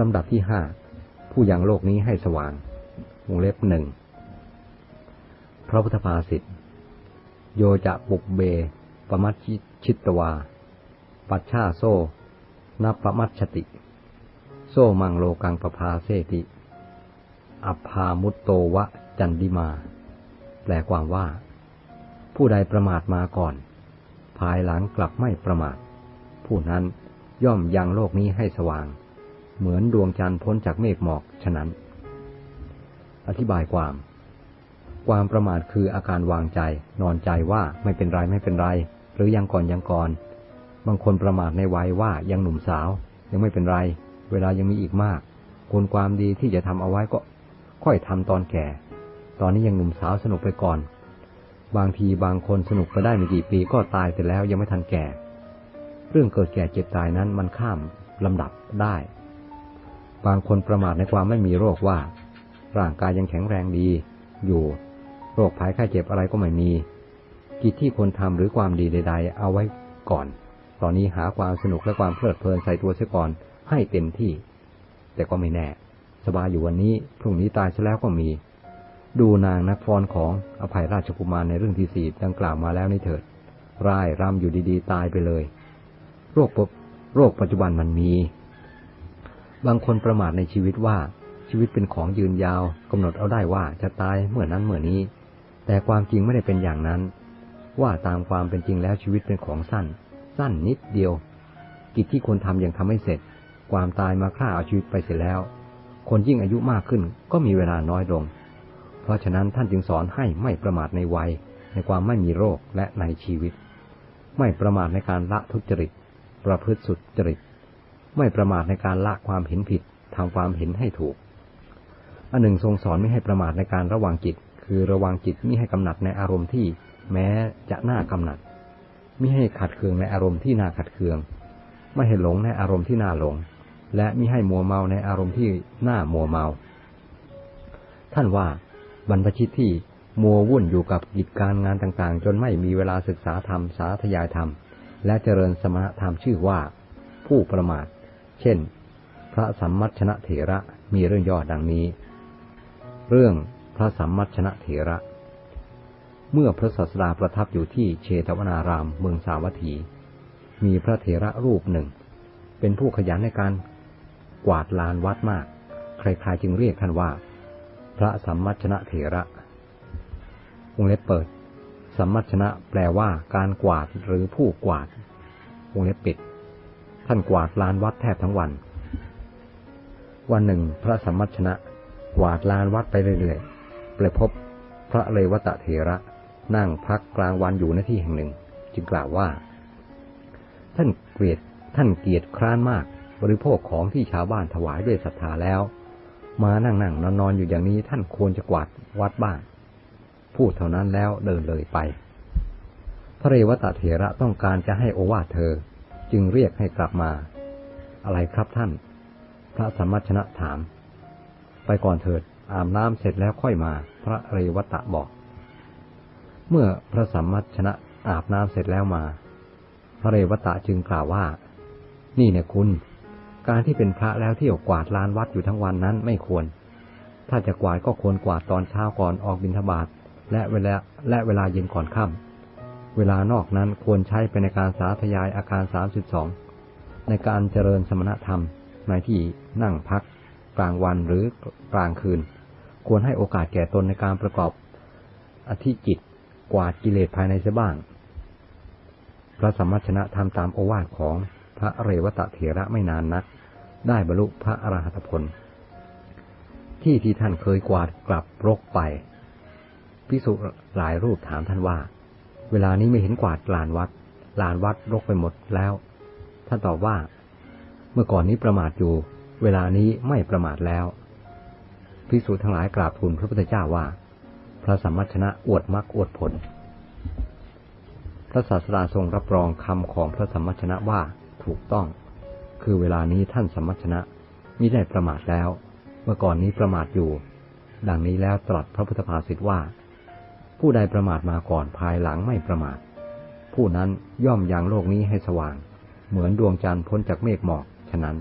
ลำดับที่ห้าผู้ยังโลกนี้ให้สว่างวงเล็บหนึ่งพระพุทธภาษิตโยจะปุกเบปมัชชิตวา ปัชชาโซนับปมัชชติ โซมังโลกังปภาเสติ อัพามุตโตวะจันดิมา แปลความว่า ผู้ใดประมาทมาก่อน ภายหลังกลับไม่ประมาท ผู้นั้นย่อมยังโลกนี้ให้สว่าง เหมือนดวงจันทร์พ้นจากเมฆหมอกฉะนั้น อธิบายความ ความประมาทคืออาการวางใจ นอนใจว่าไม่เป็นไรไม่เป็นไร หรือยังก่อนยังก่อน บางคนประมาทในวัยว่ายังหนุ่มสาว ยังไม่เป็นไร เวลายังมีอีกมากควรความดีที่จะทำเอาไว้ก็ ค่อยทำตอนแก่ ตอนนี้ยังหนุ่มสาวสนุกไปก่อน บางทีบางคนสนุกไปได้ไม่กี่ปีก็ตายไปแล้วยังไม่ทันแก่ เรื่องเกิดแก่เจ็บตายนั้นมันข้ามลำดับได้ บางคนประมาทในความไม่มีโรคว่า ร่างกายยังแข็งแรงดี อยู่ โรคภัยไข้เจ็บอะไรก็ไม่มี กิจที่คนทำหรือความดีใด ๆ เอาไว้ก่อน ตอนนี้หาความสนุกและความเพลิดเพลินใส่ตัวเสียก่อนให้เต็มที่ แต่ก็ไม่แน่ สบายอยู่วันนี้พรุ่งนี้ตายซะแล้วก็มี ดูนางนักฟ้อนของอภัยราชกุมารในเรื่องที่สี่ดังกล่าวมาแล้วนี่เถิดร่ายรำอยู่ดีๆ ตายไปเลย โรคปโรคปัจจุบันมันมี บางคนประมาทในชีวิตว่าชีวิตเป็นของยืนยาวกำหนดเอาได้ว่าจะตายเมื่อนั้นเมื่อนี้ แต่ความจริงไม่ได้เป็นอย่างนั้น ว่าตามความเป็นจริงแล้วชีวิตเป็นของสั้น สั้นนิดเดียว กิจที่ควรทำยังทำไม่เสร็จ ความตายมาฆ่าเอาชีวิตไปเสร็จแล้ว คนยิ่งอายุมากขึ้นก็มีเวลาน้อยลง เพราะฉะนั้นท่านจึงสอนให้ไม่ประมาทในวัย ในความไม่มีโรคและในชีวิต ไม่ประมาทในการละทุจริต ประพฤติสุดจริต ไม่ประมาทในการละความเห็นผิดทำความเห็นให้ถูก อันหนึ่งทรงสอนไม่ให้ประมาทในการระวังจิต คือระวังจิตมิให้กำหนัดในอารมณ์ที่แม้จะน่ากำหนัดมิให้ขัดเคืองในอารมณ์ที่น่าขัดเคือง ไม่ให้หลงในอารมณ์ที่น่าหลง และมิให้มัวเมาในอารมณ์ที่น่ามัวเมา ท่านว่าบรรพชิตที่มัววุ่นอยู่กับกิจการงานต่างๆ จนไม่มีเวลาศึกษาธรรมสาธยายธรรม และเจริญสมณธรรมชื่อว่า ผู้ประมาท เช่น พระสัมมัชนะเถระมีเรื่องย่อดังนี้ เรื่องพระสัมมัชนะเถระ เมื่อพระศาสดาประทับอยู่ที่เชตวนารามเมืองสาวัตถี มีพระเถระรูปหนึ่ง เป็นผู้ขยันในการกวาดลานวัดมาก ใครๆจึงเรียกท่านว่า พระสัมมัชนะเถระวงเล็บเปิด สัมมัชนะแปลว่าการกวาดหรือผู้กวาดวงเล็บปิด ท่านกวาดลานวัดแทบทั้งวัน วันหนึ่งพระสัมมัชนะ กวาดลานวัดไปเรื่อยๆไปพบพระเลวตะเถระนั่งพักกลางวันอยู่ในที่แห่งหนึ่ง จึงกล่าวว่า ท่านเกลียดท่านเกียรติคร้านมาก บริโภคของที่ชาวบ้านถวายด้วยศรัทธาแล้ว มานั่งนั่งนอนนอนอยู่อย่างนี้ท่านควรจะกวาดวัดบ้างพูดเท่านั้นแล้วเดินเลยไป พระเรวตะเถระต้องการจะให้โอวาทเธอ จึงเรียกให้กลับมา อะไรครับท่าน พระสัมมัชนะถาม ไปก่อนเถิด อาบน้ำเสร็จแล้วค่อยมา พระเรวตะบอก เมื่อพระสัมมัชนะอาบน้ำเสร็จแล้วมา พระเรวตะจึงกล่าวว่า นี่เนี่ยคุณ การที่เป็นพระแล้วเที่ยวกวาดลานวัดอยู่ทั้งวันนั้นไม่ควร ถ้าจะกวาดก็ควรกวาดตอนเช้าก่อนออกบิณฑบาตและเวลาและเวลาเย็นก่อนค่ำ เวลานอกนั้นควรใช้ไปในการสาธยายอาการสามสิบสองในการเจริญสมณธรรมในที่นั่งพัก กลางวันหรือกลางคืน ควรให้โอกาสแก่ตนในการประกอบอธิจิตกวาดกิเลสภายในเสียบ้าง พระสัมมัชนะทำตามโอวาทของพระเรวตะเถระไม่นานนัก ได้บรรลุพระอรหัตผล ที่ที่ท่านเคยกวาดกลับรกไปพิสุหลายรูปถามท่านว่า เวลานี้ไม่เห็นกวาดลานวัด ลานวัดรกไปหมดแล้ว ท่านตอบว่า เมื่อก่อนนี้ประมาทอยู่ เวลานี้ไม่ประมาทแล้วพิสุทั้งหลายกราบทูลพระพุทธเจ้าว่า พระสัมมัชนะอวดมรรคอวดผล พระศาสดาทรงรับรองคำของพระสัมมัชนะว่าถูกต้อง คือเวลานี้ท่านสัมมัชนะมิได้ประมาทแล้ว เมื่อก่อนนี้ประมาทอยู่ ดังนี้แล้วตรัสพระพุทธภาษิตว่า ผู้ใดประมาทมาก่อนภายหลังไม่ประมาท ผู้นั้นย่อมยังโลกนี้ให้สว่าง เหมือนดวงจันทร์พ้นจากเมฆหมอก ฉะนั้น